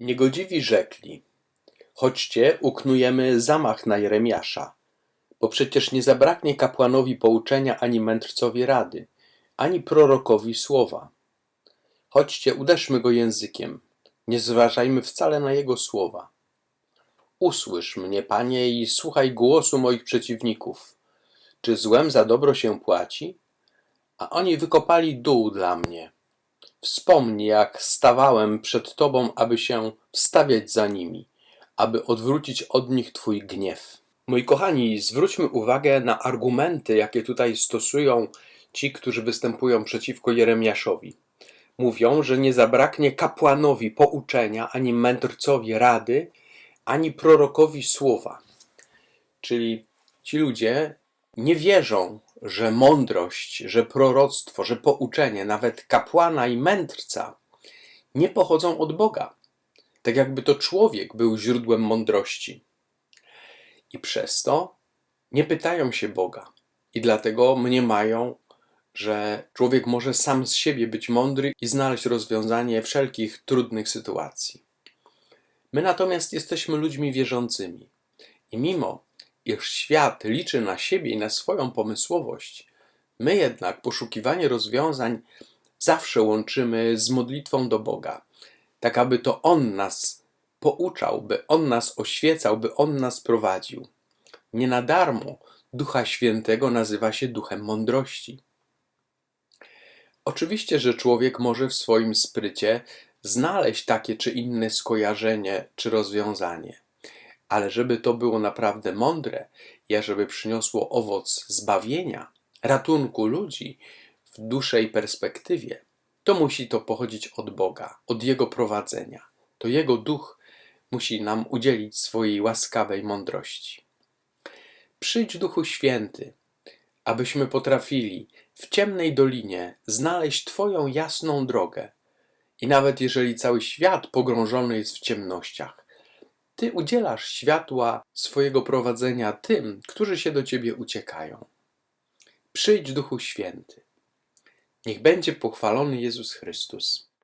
Niegodziwi rzekli: Chodźcie, uknujemy zamach na Jeremiasza, bo przecież nie zabraknie kapłanowi pouczenia ani mędrcowi rady, ani prorokowi słowa. Chodźcie, uderzmy go językiem, nie zważajmy wcale na jego słowa. Usłysz mnie, panie, i słuchaj głosu moich przeciwników. Czy złem za dobro się płaci? A oni wykopali dół dla mnie. Wspomnij, jak stawałem przed Tobą, aby się wstawiać za nimi, aby odwrócić od nich Twój gniew. Moi kochani, zwróćmy uwagę na argumenty, jakie tutaj stosują ci, którzy występują przeciwko Jeremiaszowi. Mówią, że nie zabraknie kapłanowi pouczenia, ani mędrcowi rady, ani prorokowi słowa. Czyli ci ludzie nie wierzą, że mądrość, że proroctwo, że pouczenie, nawet kapłana i mędrca nie pochodzą od Boga. Tak jakby to człowiek był źródłem mądrości. I przez to nie pytają się Boga. I dlatego mniemają, że człowiek może sam z siebie być mądry i znaleźć rozwiązanie wszelkich trudnych sytuacji. My natomiast jesteśmy ludźmi wierzącymi. I mimo, iż świat liczy na siebie i na swoją pomysłowość, my jednak poszukiwanie rozwiązań zawsze łączymy z modlitwą do Boga, tak aby to On nas pouczał, by On nas oświecał, by On nas prowadził. Nie na darmo Ducha Świętego nazywa się Duchem Mądrości. Oczywiście, że człowiek może w swoim sprycie znaleźć takie czy inne skojarzenie czy rozwiązanie, ale żeby to było naprawdę mądre i żeby przyniosło owoc zbawienia, ratunku ludzi w dłuższej perspektywie, to musi to pochodzić od Boga, od Jego prowadzenia. To Jego duch musi nam udzielić swojej łaskawej mądrości. Przyjdź Duchu Święty, abyśmy potrafili w ciemnej dolinie znaleźć Twoją jasną drogę. I nawet jeżeli cały świat pogrążony jest w ciemnościach, Ty udzielasz światła swojego prowadzenia tym, którzy się do Ciebie uciekają. Przyjdź Duchu Święty. Niech będzie pochwalony Jezus Chrystus.